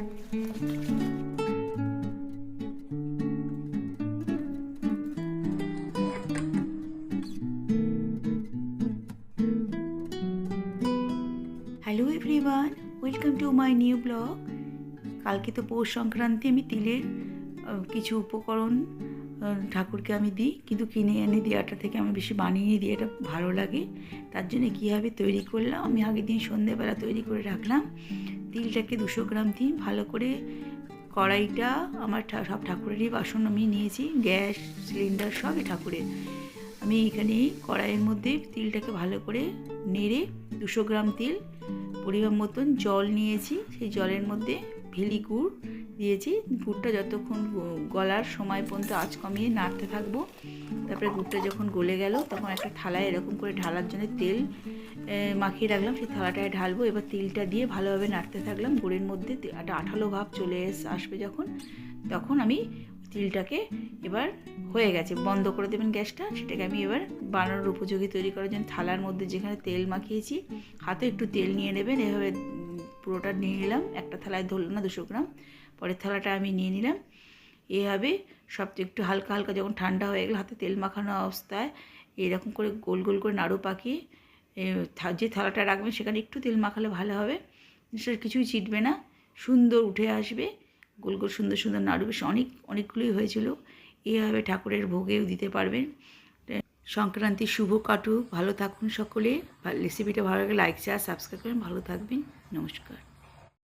Hello everyone welcome to my new blog কালকে তো পৌষ সংক্রান্তি, আমি তিলের কিছু উপকরণ ঠাকুরকে আমি দিই, কিন্তু কিনে এনে দেওয়াটা থেকে আমি বেশি বানিয়ে দিই এটা ভালো লাগে। তার জন্য কীভাবে তৈরি করলাম, আমি আগের দিন সন্ধেবেলা তৈরি করে রাখলাম। তিলটাকে দুশো গ্রাম দিই, ভালো করে কড়াইটা আমার সব ঠাকুরেরই বাসন আমি নিয়েছি, গ্যাস, সিলিন্ডার সবই ঠাকুরের। আমি এখানে কড়াইয়ের মধ্যে তিলটাকে ভালো করে নেড়ে দুশো গ্রাম তিল পরিমাণ মতন জল নিয়েছি, সেই জলের মধ্যে ভেলি গুড় দিয়েছি, গুড়টা যতক্ষণ গলার সময় পর্যন্ত আঁচ কমিয়ে নাড়তে থাকব, তারপরে গুড়টা যখন গলে গেল, তখন একটা থালায় এরকম করে ঢালার জন্য তেল মাখিয়ে রাখলাম, সেই থালাটায় ঢালবো। এবার তিলটা দিয়ে ভালোভাবে নাড়তে থাকলাম। গুড়ের মধ্যে একটা আঠালো ভাব চলে আসবে যখন, তখন আমি তিলটাকে এবার হয়ে গেছে। বন্ধ করে দেবেন গ্যাসটা। সেটাকে আমি এবার বানানোর উপযোগী তৈরি করার জন্য থালার মধ্যে যেখানে তেল মাখিয়েছি, হাতে একটু তেল নিয়ে নেবেন। এভাবে পুরোটা নিয়ে নিলাম। একটা থালায় ধরলো না, দুশো গ্রাম। পরের থালাটা আমি নিয়ে নিলাম। এভাবে সব একটু হালকা হালকা যখন ঠান্ডা হয়ে গেল, হাতে তেল মাখানো অবস্থায়, এরকম করে গোল গোল করে নাড়ু পাকিয়ে যে থালাটা রাখবেন সেখানে একটু তেল মাখালে ভালো হবে। সেটা কিছুই চিটবে না। সুন্দর উঠে আসবে। গোল গোল সুন্দর সুন্দর নাড়ু বেশ অনেক, অনেকগুলোই হয়েছিল। এইভাবে ঠাকুরের ভোগেও দিতে পারবেন। সংক্রান্তি শুভ কাটুক। ভালো থাকুন সকলে। রেসিপিটা ভালো লাগে লাইক শেয়ার সাবস্ক্রাইব করেন ভালো থাকবেন। নমস্কার।